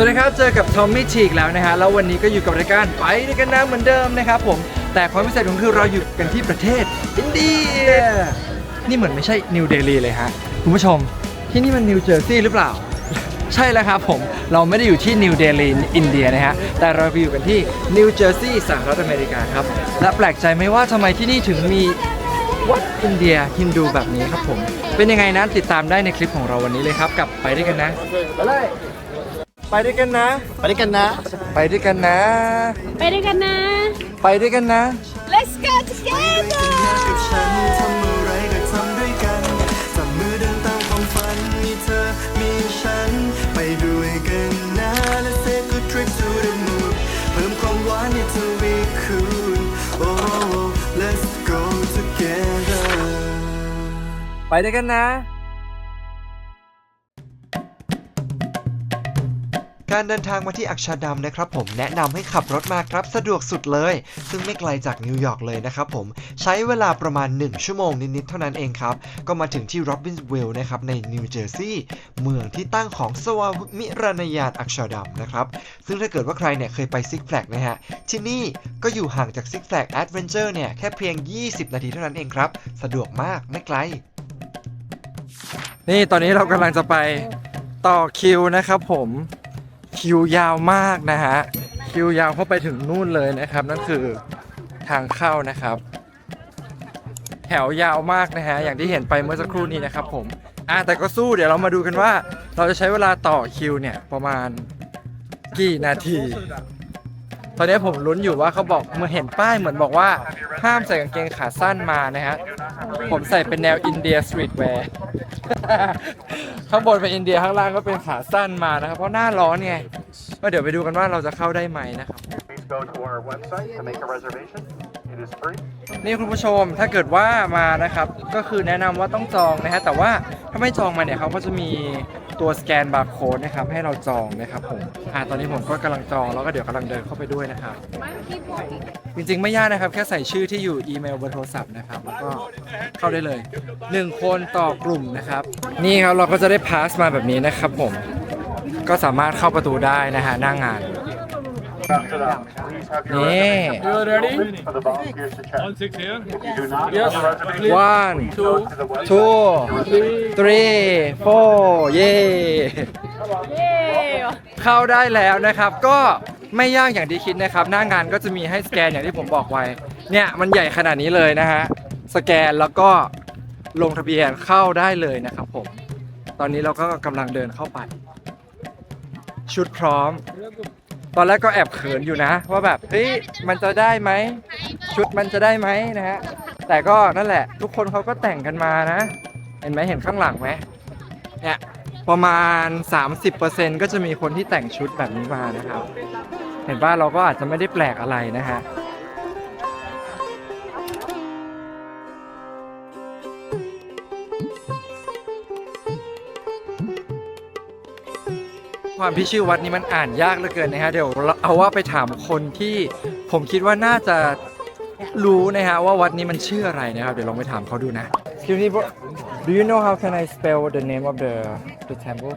สวัสดีครับ เจอกับทอมมี่ชีกแล้วนะฮะ แล้ววันนี้ก็อยู่กับรายการไปด้วยกันนะเหมือนเดิมนะครับผม แต่ความพิเศษของคือเราอยู่กันที่ประเทศอินเดีย นี่เหมือนไม่ใช่นิวเดลีเลยฮะ คุณผู้ชม ที่นี่มันนิวเจอร์ซีย์หรือเปล่า ใช่แล้วครับผม เราไม่ได้อยู่ที่นิวเดลีอินเดียนะฮะ แต่เราไปอยู่กันที่นิวเจอร์ซีย์สหรัฐอเมริกาครับ และแปลกใจไหมว่าทำไมที่นี่ถึงมีวัดอินเดียฮินดูแบบนี้ครับผม เป็นยังไงนั้นติดตามได้ในคลิปของเราวันนี้เลยครับกับไปด้วยกันนะไปเลย ไปด้วยกันนะ ไปด้วยกันนะ ไปด้วยกันนะ ไปด้วยกันนะ ไปด้วยกันนะ Let's go together กับฉันทำอะไรก็ทำด้วยกันจับมือเดินตามความฝันมีเธอมีฉันไปด้วยกันนะ Let's take a trip to the moon เพิ่มความหวานให้ทวีคูณ Oh let's go together ไปด้วยกันนะ การเดินทางมาที่อักชาดัมนะครับผมแนะนำให้ขับรถมาครับสะดวกสุดเลย ซึ่งไม่ไกลจากนิวยอร์กเลยนะครับผมใช้เวลาประมาณ 1 ชั่วโมงนิดๆเท่านั้นเองครับ ก็มาถึงที่โรบินส์วิลล์นะครับในนิวเจอร์ซีย์เมืองที่ตั้งของสวามิรานยานอักชาดัมนะครับซึ่งถ้าเกิดว่าใครเนี่ยเคยไปซิกแฟลกนะฮะที่นี่ก็อยู่ห่างจากซิกแฟลกแอดเวนเจอร์เนี่ยแค่เพียง 20 นาทีเท่านั้นเองครับ สะดวกมากไม่ไกล นี่ตอนนี้เรากำลังจะไปต่อคิวนะครับผม คิวยาวมากนะฮะ คิวยาวเข้าไปถึงนู่นเลยนะครับ นั่นคือทางเข้านะครับ แถวยาวมากนะฮะ อย่างที่เห็นไปเมื่อสักครู่นี้นะครับผมอะแต่ก็สู้เดี๋ยวเรามาดูกันว่า เราจะใช้เวลาต่อคิวเนี่ยประมาณกี่นาที ตอนนี้ผมลุ้นอยู่ว่าเขาบอกเมื่อเห็นป้ายเหมือนบอกว่า ห้ามใส่กางเกงขาสั้นมานะฮะ ผมใส่เป็นแนวอินเดียสตรีทแวร์ ข้างบนเป็นอินเดียข้างล่างก็เป็นขาสั้นมานะครับ เพราะหน้าร้อนไงก็เดี๋ยวไปดูกันว่าเราจะเข้าได้ไหมนะครับ Please go to our website to make a reservation. It is free. นี่คุณผู้ชมถ้าเกิดว่ามานะครับ ก็คือแนะนำว่าต้องจองนะฮะแต่ว่าถ้าไม่จองมาเนี่ยเขาก็จะมี ตัวสแกนบาร์โค้ดนะครับให้เราจองนะครับผมอ่าตอนนี้ผมก็กำลังจองแล้วก็เดี๋ยวกำลังเดินเข้าไปด้วยนะครับจริงๆไม่ยากนะครับ แค่ใส่ชื่อที่อยู่อีเมลเบอร์โทรศัพท์นะครับแล้วก็เข้าได้เลย 1 คนต่อกลุ่มนะครับ นี่ครับเราก็จะได้พาสมาแบบนี้นะครับผมก็สามารถเข้าประตูได้นะฮะหน้างาน After that, please have your Yeah. reservation open for the volunteers to check. If you do not have a reservation, one please go to the website. two three four เย้เย้เข้าได้แล้วนะครับ ก็ไม่ยากอย่างที่คิดนะครับ หน้างานก็จะมีให้สแกนอย่างที่ผมบอกไว้ เนี่ยมันใหญ่ขนาดนี้เลยนะฮะ สแกนแล้วก็ลงทะเบียนเข้าได้เลยนะครับผม ตอนนี้เราก็กำลังเดินเข้าไป ชุดพร้อม ตอนแรกก็แอบเขินอยู่นะว่าแบบเฮ้ยมันจะได้ไหมชุดมันจะได้ไหมนะฮะแต่ก็นั่นแหละ ทุกคนเขาก็แต่งกันมานะ เห็นไหมเห็นข้างหลังไหมเนี่ยประมาณ 30%ก็จะมีคนที่แต่งชุดแบบนี้มานะครับ เห็นว่าเราก็อาจจะไม่ได้แปลกอะไรนะฮะ ความที่ชื่อวัดนี้มันอ่านยากเหลือเกินนะฮะเดี๋ยวเราเอาว่าไปถามคนที่ผมคิดว่าน่าจะรู้นะฮะว่าวัดนี้มันชื่ออะไรนะครับ เดี๋ยวลองไปถามเขาดูนะ Excuse me bro Do you know how can I spell the name of the the temple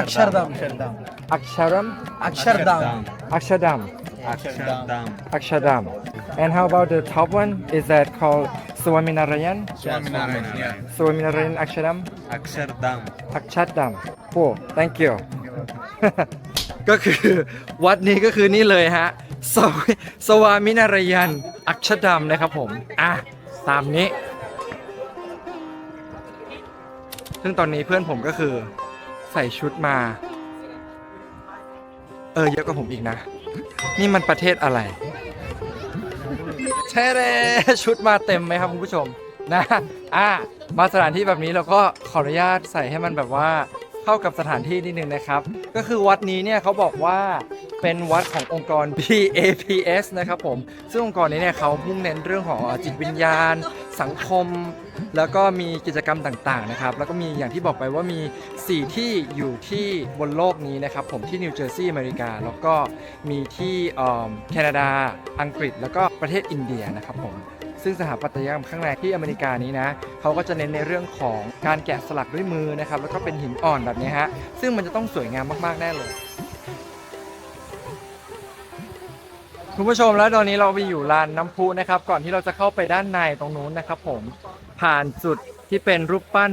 Akshardam Aksharam Akshardam Akshadam Akshardam Akshadam and how about the top one is that called Swaminarayan Swaminarayan Akshadam Akshardam อักชัดดำโอ้ thank you ก็คือวัดนี้ก็คือนี่เลยฮะสวสวามินารยันอักชดำนะครับผม อะ ตามนี้ ซึ่งตอนนี้เพื่อนผมก็คือใส่ชุดมา เออ เยอะกว่าผมอีกนะ นี่มันประเทศอะไร เทเรชุดมาเต็มไหมครับคุณผู้ชมนะอะมาสถานที่แบบนี้เราก็ขออนุญาตใส่ให้มันแบบว่าเข้ากับสถานที่นิดนึงนะครับ ก็คือวัดนี้เนี่ยเขาบอกว่าเป็นวัดขององค์กร PAPS นะครับผม ซึ่งองค์กรนี้เนี่ยเขามุ่งเน้นเรื่องของจิตวิญญาณ สังคม แล้วก็มีกิจกรรมต่างๆนะครับ แล้วก็มีอย่างที่บอกไปว่ามี 4 ที่อยู่ที่บนโลกนี้นะครับ ผมที่นิวเจอร์ซีย์อเมริกา แล้วก็มีที่แคนาดา อังกฤษ แล้วก็ประเทศอินเดียนะครับผมซึ่งสถาปัตยกรรมข้างในที่อเมริกานี้นะเขาก็จะเน้นในเรื่องของการแกะสลักด้วยมือนะครับ แล้วก็เป็นหินอ่อนแบบนี้ฮะซึ่งมันจะต้องสวยงามมากๆแน่เลยคุณผู้ชมแล้วตอนนี้เราไปอยู่ลานน้ำพุนะครับ ก่อนที่เราจะเข้าไปด้านในตรงนู้นนะครับผม ผ่านจุดที่เป็นรูปปั้น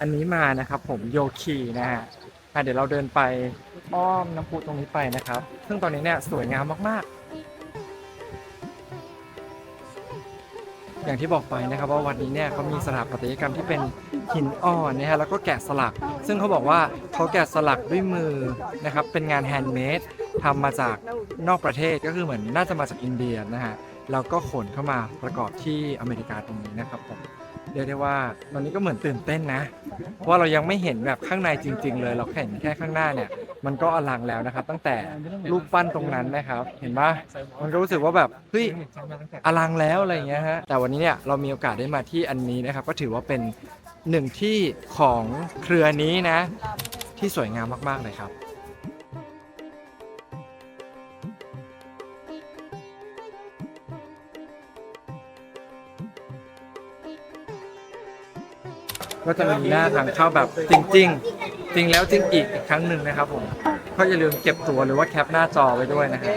อันนี้มานะครับ ผมโยคีนะฮะอะเดี๋ยวเราเดินไปอ้อมน้ำพุตรงนี้ไปนะครับ ซึ่งตอนนี้เนี่ยสวยงามมากๆ อย่างที่บอกไปนะครับว่าวันนี้เนี่ยเขามีสถาปัตยกรรมที่เป็นหินอ่อนนะฮะแล้วก็แกะสลัก ซึ่งเขาบอกว่าเขาแกะสลักด้วยมือนะครับ เป็นงานแฮนด์เมดทำมาจากนอกประเทศก็คือเหมือนน่าจะมาจากอินเดียนะฮะแล้วก็ขนเข้ามาประกอบที่อเมริกาตรงนี้นะครับผม เรียกได้ว่าตอนนี้ก็เหมือนตื่นเต้นนะ เพราะว่าเรายังไม่เห็นแบบข้างในจริง ๆ เลย เราแค่เห็นแค่ข้างหน้าเนี่ย มันก็อลังแล้วนะครับ ตั้งแต่รูปปั้นตรงนั้นนะครับ เห็นปะมันก็รู้สึกว่าแบบเฮ้ยอลังแล้วอะไรอย่างเงี้ยฮะแต่วันนี้เนี่ยเรามีโอกาสได้มาที่อันนี้นะครับ ก็ถือว่าเป็นหนึ่งที่ของเครือนี้นะ ที่สวยงามมากๆเลยครับ ก็จะมีหน้าทางเข้าแบบจริงๆจริงแล้วจริงอีกอีกครั้งหนึ่งนะครับผมก็อย่าลืมเก็บตัวหรือว่าแคปหน้าจอไว้ด้วยนะครับ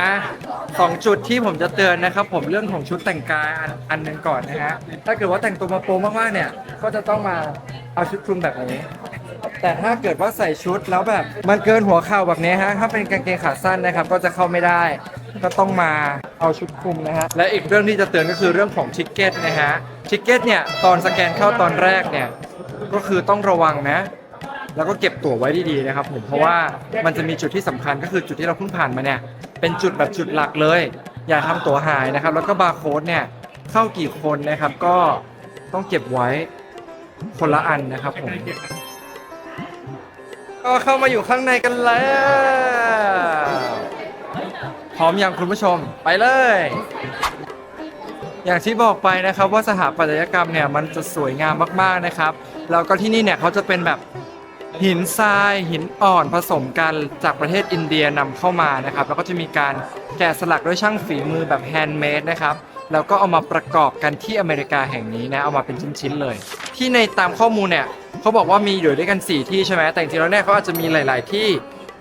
อะสองจุดที่ผมจะเตือนนะครับ ผมเรื่องของชุดแต่งกายอันอันหนึ่งก่อนนะฮะถ้าเกิดว่าแต่งตัวมาโป๊มากๆเนี่ย ก็จะต้องมาเอาชุดคลุมแบบนี้ แต่ถ้าเกิดว่าใส่ชุดแล้วแบบมันเกินหัวเข่าแบบนี้ฮะถ้าเป็นกางเกงขาสั้นนะครับ ก็จะเข้าไม่ได้ ก็ต้องมาเอาชุดคลุมนะฮะ และอีกเรื่องที่จะเตือนก็คือเรื่องของทิกเก็ตนะฮะ ทิกเก็ตเนี่ยตอนสแกนเข้าตอนแรกเนี่ยก็คือต้องระวังนะ แล้วก็เก็บตั๋วไว้ดีๆนะครับผม เพราะว่ามันจะมีจุดที่สำคัญก็คือจุดที่เราเพิ่งผ่านมาเนี่ย เป็นจุดแบบจุดหลักเลย อย่าทำตั๋วหายนะครับ แล้วก็บาร์โค้ดเนี่ยเข้ากี่คนนะครับ ก็ต้องเก็บไว้คนละอันนะครับผม ก็เข้ามาอยู่ข้างในกันแล้ว พร้อมยังคุณผู้ชมไปเลย อย่างที่บอกไปนะครับว่าสถาปัตยกรรมเนี่ยมันจะสวยงามมากๆนะครับ แล้วก็ที่นี่เนี่ยเขาจะเป็นแบบหินทรายหินอ่อนผสมกันจากประเทศอินเดียนำเข้ามานะครับ แล้วก็จะมีการแกะสลักด้วยช่างฝีมือแบบแฮนด์เมดนะครับแล้วก็เอามาประกอบกันที่อเมริกาแห่งนี้นะเอามาเป็นชิ้นๆเลย ที่ในตามข้อมูลเนี่ยเขาบอกว่ามีอยู่ด้วยกัน 4 ที่ใช่ไหมแต่จริงๆแล้วเนี่ยเขาอาจจะมีหลาย ๆ ที่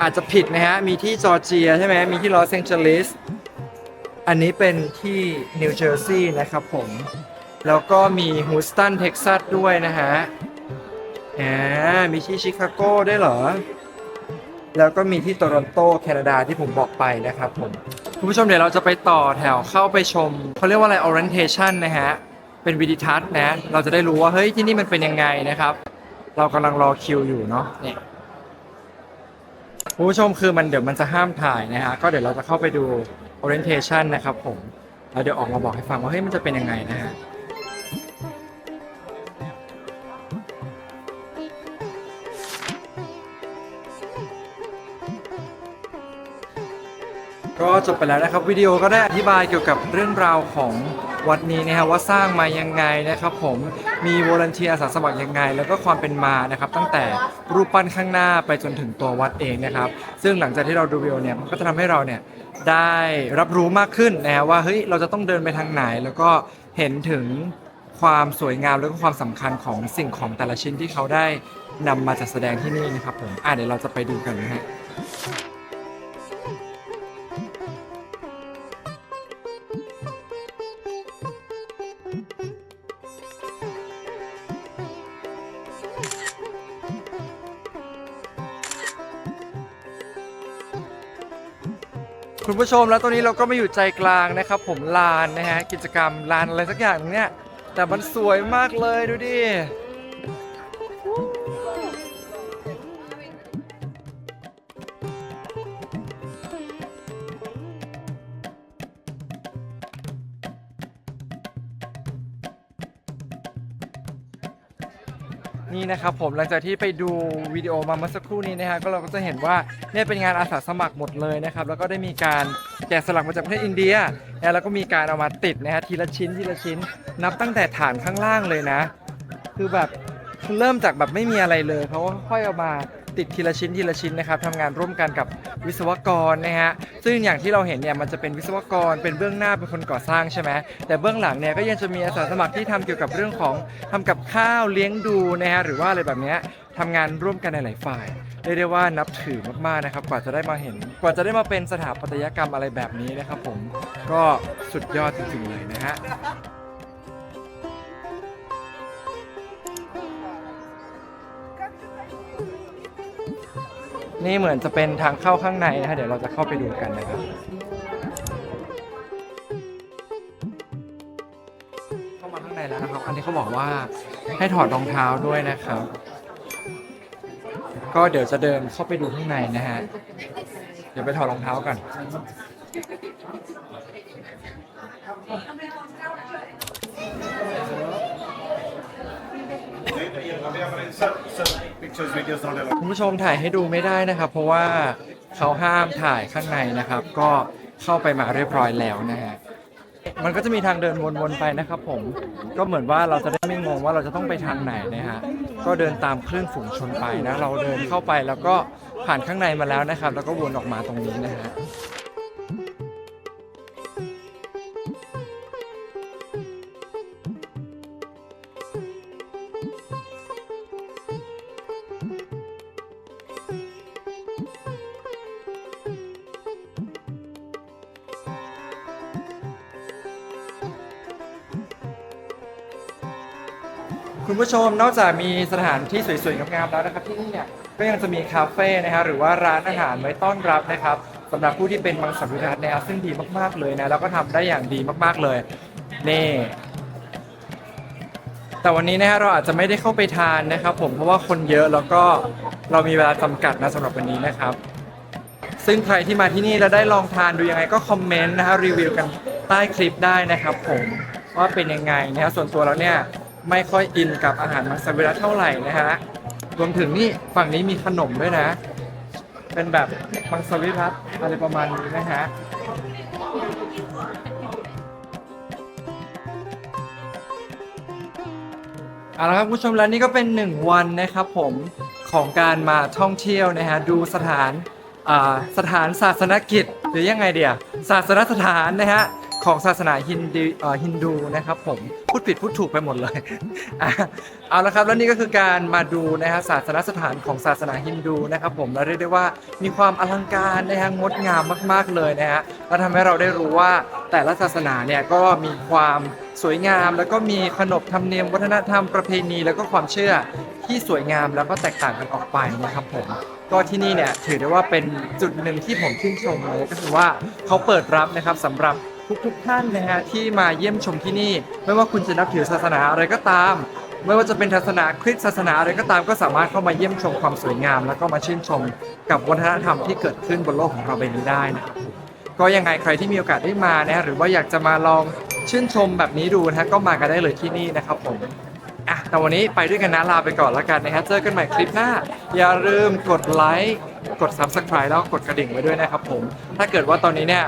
อาจจะผิดนะฮะ มีที่จอร์เจียใช่ไหมมีที่ลอสแองเจลิส อันนี้เป็นที่นิวเจอร์ซีย์นะครับผม แล้วก็มีฮูสตันเท็กซัสด้วยนะฮะอ่ามีที่ชิคาโก้ได้เหรอ แล้วก็มีที่โตรอนโตแคนาดาที่ผมบอกไปนะครับผม คุณผู้ชมเดี๋ยวเราจะไปต่อแถวเข้าไปชม เขาเรียกว่าอะไร orientation นะฮะ เป็นวิดีทัศน์นะ เราจะได้รู้ว่า เฮ้ย ที่นี่มันเป็นยังไงนะครับ เรากำลังรอคิวอยู่เนาะเนี่ย คุณผู้ชมคือมันเดี๋ยวมันจะห้ามถ่ายนะฮะก็เดี๋ยวเราจะเข้าไปดู orientation นะครับผมแล้วเดี๋ยวออกมาบอกให้ฟังว่าเฮ้ยมันจะเป็นยังไงนะฮะก็จบไปแล้วนะครับวิดีโอก็ได้อธิบายเกี่ยวกับเรื่องราวของวัดนี้นะฮะว่าสร้างมายังไงนะครับผม มีวอลันเทียอาสาสมัครยังไง แล้วก็ความเป็นมานะครับ ตั้งแต่รูปปั้นข้างหน้าไปจนถึงตัววัดเองนะครับ ซึ่งหลังจากที่เราดูวิดีโอเนี่ยมันก็จะทำให้เราเนี่ยได้รับรู้มากขึ้นนะฮะว่าเฮ้ยเราจะต้องเดินไปทางไหน แล้วก็เห็นถึงความสวยงามแล้วก็ความสำคัญของสิ่งของแต่ละชิ้นที่เขาได้นำมาจัดแสดงที่นี่นะครับผมอะเดี๋ยวเราจะไปดูกันนะฮะ คุณผู้ชมแล้วตอนนี้เราก็มาอยู่ใจกลางนะครับ ผมลานนะฮะกิจกรรมลานอะไรสักอย่างหนึ่งเนี่ยแต่มันสวยมากเลยดูดิ นี่นะครับผมหลังจากที่ไปดูวิดีโอมาเมื่อสักครู่นี้นะฮะก็เราก็จะเห็นว่าเนี่ยเป็นงานอาสาสมัครหมดเลยนะครับแล้วก็ได้มีการแกะสลักมาจากประเทศอินเดียนะแล้วก็มีการเอามาติดนะฮะทีละชิ้นทีละชิ้น นับตั้งแต่ฐานข้างล่างเลยนะ คือแบบเริ่มจากแบบไม่มีอะไรเลยเขาก็ค่อยเอามา ติดทีละชิ้นทีละชิ้นนะครับทำงานร่วมกันกับวิศวกรนะฮะซึ่งอย่างที่เราเห็นเนี่ยมันจะเป็นวิศวกรเป็นเบื้องหน้าเป็นคนก่อสร้างใช่ไหมแต่เบื้องหลังเนี่ยก็ยังจะมีอาสาสมัครที่ทำเกี่ยวกับเรื่องของทำกับข้าวเลี้ยงดูนะฮะหรือว่าอะไรแบบเนี้ยทำงานร่วมกันในหลายฝ่ายเรียกได้ว่านับถือมากๆนะครับ กว่าจะได้มาเห็น กว่าจะได้มาเป็นสถาปัตยกรรมอะไรแบบนี้นะครับผมก็สุดยอดจริงๆเลยนะฮะ นี่เหมือนจะเป็นทางเข้าข้างในนะฮะเดี๋ยวเราจะเข้าไปดูกันนะครับเข้ามาข้างในแล้วนะครับ อันนี้เขาบอกว่าให้ถอดรองเท้าด้วยนะครับ ก็เดี๋ยวจะเดินเข้าไปดูข้างในนะฮะเดี๋ยวไปถอดรองเท้ากัน คุณผู้ชมถ่ายให้ดูไม่ได้นะครับ เพราะว่าเขาห้ามถ่ายข้างในนะครับ ก็เข้าไปมาเรียบร้อยแล้วนะฮะมันก็จะมีทางเดินวนๆไปนะครับ ผมก็เหมือนว่าเราจะได้ไม่งงว่าเราจะต้องไปทางไหนนะฮะก็เดินตามคลื่นฝูงชนไปนะเราเดินเข้าไปแล้วก็ผ่านข้างในมาแล้วนะครับ แล้วก็วนออกมาตรงนี้นะฮะ คุณผู้ชมนอกจากมีสถานที่สวยๆงามๆแล้วนะครับที่นี่เนี่ยก็ยังจะมีคาเฟ่นะฮะหรือว่าร้านอาหารไว้ต้อนรับนะครับสำหรับผู้ที่เป็นมังสวิรัตนะครับซึ่งดีมากๆเลยนะแล้วก็ทำได้อย่างดีมากๆเลยนี่แต่วันนี้นะฮะเราอาจจะไม่ได้เข้าไปทานนะครับ ผมเพราะว่าคนเยอะแล้วก็เรามีเวลาจำกัดนะสำหรับวันนี้นะครับ ซึ่งใครที่มาที่นี่แล้วได้ลองทานดูยังไงก็คอมเมนต์นะฮะรีวิวกันใต้คลิปได้นะครับผมว่าเป็นยังไงนะฮะส่วนตัวแล้วเนี่ย ไม่ค่อยอินกับอาหารมังสวิรัตเท่าไหร่นะฮะรวมถึงนี่ฝั่งนี้มีขนมด้วยนะ เป็นแบบมังสวิรัตอะไรประมาณนี้นะฮะเอาละครับคุณผู้ชมแล้วนี่ก็เป็นหนึ่งวันนะครับผมของการมาท่องเที่ยวนะฮะดูสถานอ่าสถานศาสนกิจหรือยังไงเดียศาสนสถานนะฮะ ของศาสนาฮินดูฮินดูนะครับผมพูดผิดพูดถูกไปหมดเลยเอาละครับแล้วนี่ก็คือการมาดูนะฮะศาสนสถานของศาสนาฮินดูนะครับผมและเรียกได้ว่ามีความอลังการนะฮะงดงามมาก ๆเลยนะฮะและทำให้เราได้รู้ว่าแต่ละศาสนาเนี่ยก็มีความสวยงาม แล้วก็มีขนบธรรมเนียมวัฒนธรรมประเพณีแล้วก็ความเชื่อที่สวยงามแล้วก็แตกต่างกันออกไปนะครับผมก็ที่นี่เนี่ยถือได้ว่าเป็นจุดหนึ่งที่ผมชื่นชมเลยก็คือว่าเขาเปิดรับนะครับสำหรับ ทุกๆท่านนะฮะที่มาเยี่ยมชมที่นี่ ไม่ว่าคุณจะนับถือศาสนาอะไรก็ตาม ไม่ว่าจะเป็นศาสนาคริสต์ศาสนาอะไรก็ตามก็สามารถเข้ามาเยี่ยมชมความสวยงาม แล้วก็มาชื่นชมกับวัฒนธรรมที่เกิดขึ้นบนโลกของเราใบนี้ได้นะครับก็ยังไงใครที่มีโอกาสได้มานะหรือว่าอยากจะมาลองชื่นชมแบบนี้ดูนะก็มากันได้เลยที่นี่นะครับผมอะแต่วันนี้ไปด้วยกันนะลาไปก่อนแล้วกันนะฮะเจอกันใหม่คลิปหน้า อย่าลืมกดไลค์กด Subscribe แล้วกดกระดิ่งไว้ด้วยนะครับผม ถ้าเกิดว่าตอนนี้เนี่ย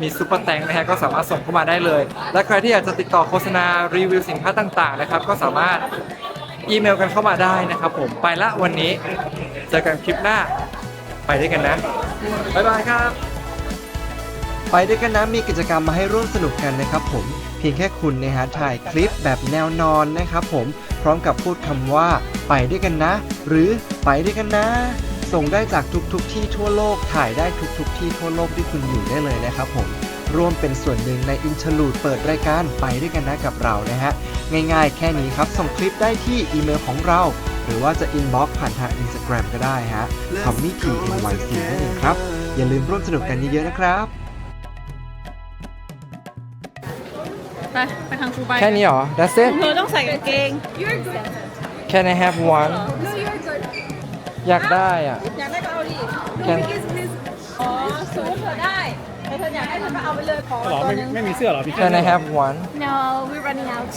มีซุปเปอร์แตงนะฮะก็สามารถส่งเข้ามาได้เลย และใครที่อยากจะติดต่อโฆษณารีวิวสินค้าต่างๆนะครับ ก็สามารถอีเมลกันเข้ามาได้นะครับผมไปละวันนี้เจอกันคลิปหน้าไปด้วยกันนะบ๊ายบายครับ ไปด้วยกันนะมีกิจกรรมมาให้ร่วมสนุกกันนะครับผมเพียงแค่คุณนะฮะถ่ายคลิปแบบแนวนอนนะครับผมพร้อมกับพูดคำว่า ไปด้วยกันนะ หรือไปด้วยกันนะ ส่งได้จากทุกๆทที่ทั่วโลกถ่ายได้ทุกๆทที่ทั่วโลกที่คุณอยู่ได้เลยนะครับผมร่วมเป็นส่วนหนึ่งในอินเทอร์ลูดเปิดรายการไปด้วยกันนะกับเรานะฮะ ง่ายๆ แค่นี้ครับ ส่งคลิปได้ที่อีเมลของเรา หรือว่าจะอินบ็อกผ่านทาง Instagram ก็ได้ฮะ Tommy T NYC นั่นเองครับ อย่าลืมร่วมสนุกกันเยอะๆนะครับ ไป ไปทางครูไปแค่นี้เหรอ That's it เธอต้องใส่กางเกง Can I have one อยากได้อะ อยากได้ก็เอาดิ Can อ๋อสมมติเธอได้แต่เธออยากได้เธอก็เอาไปเลยขอหรอไม่ไม่มีเสื้อเหรอพี่ Can I have one No we're running out